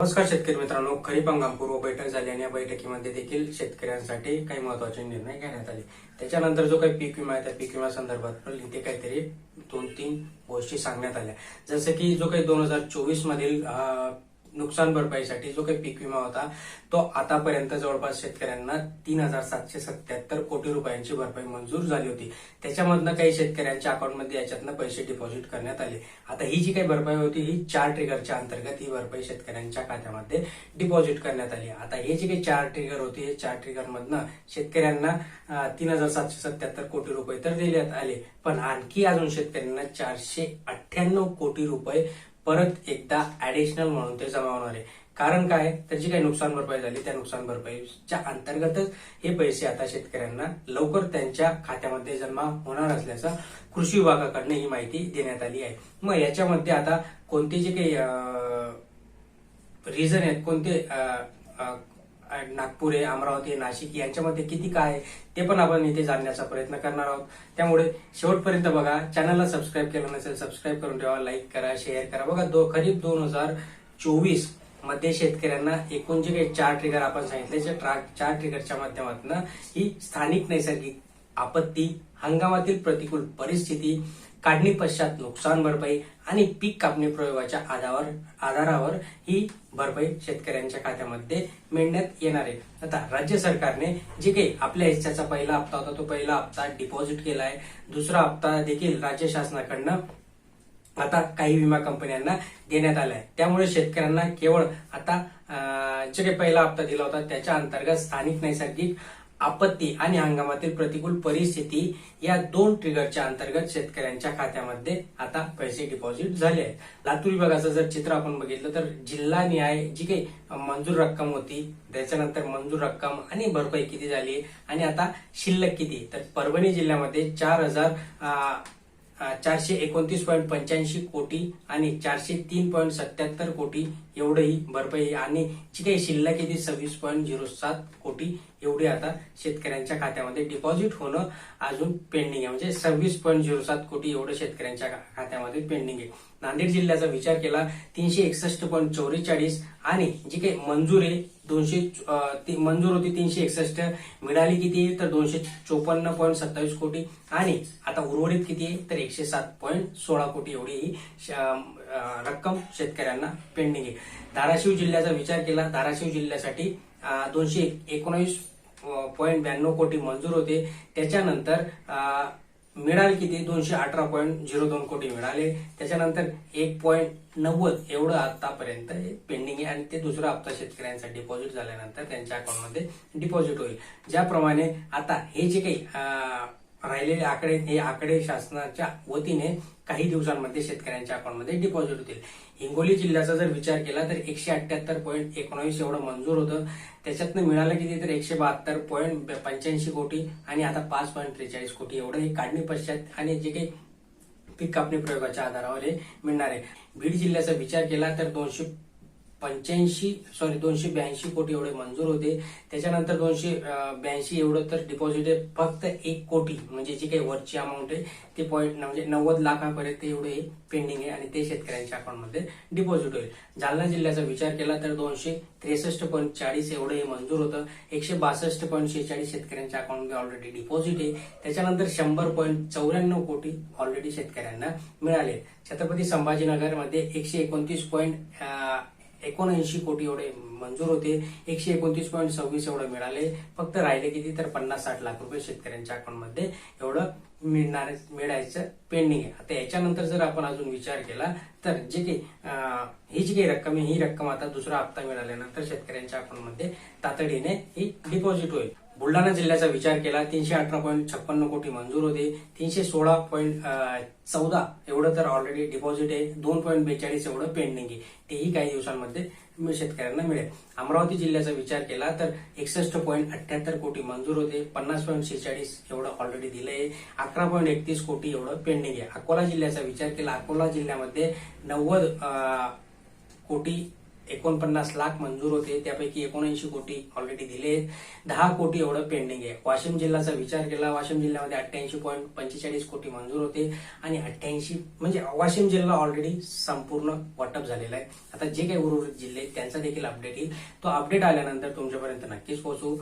नमस्कार शेतकरी मित्रांनो खरीप हंगामपूर्व बैठक झाली आणि या बैठकीमध्ये देखील शेतकऱ्यांसाठी काही महत्त्वाचे निर्णय घेण्यात आले. त्याच्यानंतर जो काही पीक विमा आहे त्या पीक विमा संदर्भात इथे काहीतरी दोन तीन गोष्टी सांगण्यात आल्या. जसं की जो काही दोन हजार चोवीस मधील नुकसान भरपाईसाठी जो काही पीक विमा होता तो आतापर्यंत जवळपास शेतकऱ्यांना तीन हजार सातशे सत्याहत्तर कोटी रुपयांची भरपाई मंजूर झाली होती. त्याच्यामधनं काही शेतकऱ्यांच्या अकाउंटमध्ये याच्यातनं पैसे डिपॉझिट करण्यात आले. आता ही जी काही भरपाई होती ही चार ट्रिगरच्या अंतर्गत ही भरपाई शेतकऱ्यांच्या खात्यामध्ये डिपॉझिट करण्यात आली. आता हे जे काही चार ट्रिगर होते हे चार ट्रिगरमधनं शेतकऱ्यांना तीन हजार सातशे सत्याहत्तर कोटी रुपये तर देण्यात आले. पण आणखी अजून शेतकऱ्यांना चारशे अठ्ठ्याण्णव कोटी रुपये परत एकदा ऍडिशनल म्हणून ते जमा होणार आहे. कारण काय? तर जी काही नुकसान भरपाई झाली त्या नुकसान भरपाईच्या अंतर्गतच हे पैसे आता शेतकऱ्यांना लवकर त्यांच्या खात्यामध्ये जमा होणार असल्याचं कृषी विभागाकडनं ही माहिती देण्यात आली आहे. मग याच्यामध्ये आता कोणते जे काही रिझन आहेत कोणते नागपूर आहे अमरावती नाशिक यांच्यामध्ये किती काय आहे, ते पण आपण इथे जाणण्याचा प्रयत्न करणार आहोत. त्यामुळे शेवटपर्यंत बघा चॅनलला सबस्क्राईब केलं नसेल सबस्क्राईब करून ठेवा लाईक करा शेअर करा. बघा दो खरीप दोन हजार चोवीसमध्ये शेतकऱ्यांना एकूण जे काही चार ट्रिगर आपण सांगितले जे चार ट्रिगरच्या माध्यमातून ही स्थानिक नैसर्गिक आपत्ती हंगामातील प्रतिकूल परिस्थिती काढणी पश्चात नुकसान भरपाई आणि पीक कापणी प्रयोगाच्या आधारावर आधारावर ही भरपाई शेतकऱ्यांच्या खात्यामध्ये मिळण्यात येणार आहे. आता राज्य सरकारने जे काही आपल्या हिस्साचा पहिला हप्ता होता तो पहिला हप्ता डिपॉझिट केला आहे दुसरा हप्ता देखील राज्य शासनाकडनं आता काही विमा कंपन्यांना देण्यात आलाय. आहे त्यामुळे शेतकऱ्यांना केवळ आता अं, जे काही पहिला हप्ता दिला होता त्याच्या अंतर्गत स्थानिक नैसर्गिक आपत्ती आणि हंगामातील प्रतिकूल परिस्थिती या दोन ट्रिगरच्या अंतर्गत शेतकऱ्यांच्या खात्यामध्ये आता पैसे डिपॉझिट झाले आहेत. लातूर विभागाचं जर चित्र आपण बघितलं तर जिल्हा न्याय जी काही मंजूर रक्कम होती त्याच्यानंतर मंजूर रक्कम आणि भरपाई किती झाली आणि आता शिल्लक किती? तर परभणी जिल्ह्यामध्ये चार हजार चारशे एकोणतीस पॉईंट पंच्याऐंशी कोटी आणि चारशे तीन पॉईंट सत्याहत्तर कोटी एवढंही भरपाई आणि जी काही शिल्लक आहे ती सव्वीस पॉईंट झिरो सात कोटी एवढी आता शेतकऱ्यांच्या खात्यामध्ये डिपॉझिट होणं अजून पेंडिंग आहे. म्हणजे सव्वीस पॉईंट झिरो सात कोटी एवढं शेतकऱ्यांच्या खात्यामध्ये पेंडिंग आहे. नांदेड जिल्ह्याचा विचार केला तीनशे एकसष्ट पॉईंट चौवेचाळीस आणि जी काही मंजूर आहे दोनशे ती मंजूर होती तीनशे एकसष्ट मिळाली किती तर दोनशे चोपन्न पॉईंट सत्तावीस कोटी आणि आता उर्वरित किती आहे तर एकशे सात पॉईंट सोळा कोटी एवढी ही श- रक्कम शेतकऱ्यांना पेंडिंग आहे. धाराशिव जिल्ह्याचा विचार केला धाराशिव जिल्ह्यासाठी दोनशे एकोणावीस पॉईंट ब्याण्णव कोटी मंजूर होते. त्याच्यानंतर मिळाले किती? दोनशे अठरा पॉईंट झिरो दोन कोटी मिळाले. त्याच्यानंतर एक पॉईंट नव्वद एवढं आतापर्यंत पेंडिंग आहे. आणि ते दुसरा हप्ता शेतकऱ्यांचा डिपॉझिट झाल्यानंतर त्यांच्या अकाउंटमध्ये डिपॉझिट होईल. ज्याप्रमाणे आता हे जे काही अं, राहिलेले आकडे हे आकडे शासनाच्या वतीने काही दिवसांमध्ये शेतकऱ्यांच्या अकाउंटमध्ये डिपॉझिट होतील. हिंगोली जिल्ह्याचा जर विचार केला तर एकशे अठ्ठ्याहत्तर पॉईंट एकोणावीस एवढं मंजूर होतं. त्याच्यातनं मिळालं किती तर एकशे बहात्तर पॉईंट पंच्याऐंशी कोटी आणि आता पाच पॉईंट त्रेचाळीस कोटी. एवढं हे काढणी पश्चात आणि जे काही पीक कापणी प्रयोगाच्या आधारावर हे मिळणार आहे. बीड जिल्ह्याचा विचार केला तर दोनशे पंच्याऐंशी सॉरी दोनशे ब्याऐंशी कोटी एवढे मंजूर होते. त्याच्यानंतर दोनशे ब्याऐंशी एवढं तर डिपॉझिट आहे. फक्त एक कोटी म्हणजे जी काही वरची अमाऊंट आहे ते पॉईंट म्हणजे नव्वद लाखापर्यंत एवढे पेंडिंग आहे आणि ते शेतकऱ्यांच्या अकाउंटमध्ये डिपॉझिट होईल. जालना जिल्ह्याचा विचार केला तर दोनशे त्रेसष्ट पॉईंट चाळीस एवढं हे मंजूर होतं. एकशे बासष्ट पॉईंट शेहेचाळीस शेतकऱ्यांच्या अकाउंटमध्ये ऑलरेडी डिपॉझिट आहे. त्याच्यानंतर शंभर पॉईंट चौऱ्याण्णव कोटी ऑलरेडी शेतकऱ्यांना मिळाले. छत्रपती संभाजीनगरमध्ये एकशे एकोणतीस पॉईंट एकोणऐंशी कोटी एवढे मंजूर होते. एकशे एकोणतीस पॉईंट सव्वीस एवढं मिळाले. फक्त राहिले किती? तर पन्नास साठ लाख रुपये शेतकऱ्यांच्या अकाउंटमध्ये एवढं मिळणार मिळायचं पेंडिंग आहे. आता याच्यानंतर जर आपण अजून विचार केला तर जे काही ही जी काही रक्कम आहे ही रक्कम आता दुसरा हप्ता मिळाल्यानंतर शेतकऱ्यांच्या अकाउंटमध्ये तातडीने ही डिपॉझिट होईल. बुलढाणा जिल्ह्याचा विचार केला तीनशे अठरा पॉईंट छप्पन्न कोटी मंजूर होते. तीनशे सोळा पॉईंट चौदा एवढं तर ऑलरेडी डिपॉझिट आहे. दोन पॉईंट बेचाळीस एवढं पेंडिंग आहे. तेही काही दिवसांमध्ये शेतकऱ्यांना मिळेल. अमरावती जिल्ह्याचा विचार केला तर एकसष्ट पॉईंट अठ्याहत्तर कोटी मंजूर होते. पन्नास पॉईंट शेहेचाळीस एवढं ऑलरेडी दिलंय. अकरा पॉईंट एकतीस कोटी एवढं पेंडिंग आहे. अकोला जिल्ह्याचा विचार केला. अकोला जिल्ह्यामध्ये नव्वद कोटी एकोणपन्नास लाख मंजूर होते. त्यापैकी एकोणऐंशी कोटी ऑलरेडी दिले आहेत. दहा कोटी एवढं पेंडिंग आहे. वाशिम जिल्ह्याचा विचार केला वाशिम जिल्ह्यामध्ये अठ्ठ्याऐंशी पॉईंट पंचेचाळीस कोटी मंजूर होते आणि अठ्ठ्याऐंशी म्हणजे वाशिम जिल्हा ऑलरेडी संपूर्ण वाटप झालेला आहे. आता जे काही उर्वरित जिल्हे आहेत, त्यांचा देखील अपडेट येईल. तो अपडेट आल्यानंतर तुमच्यापर्यंत नक्कीच पोहोचू.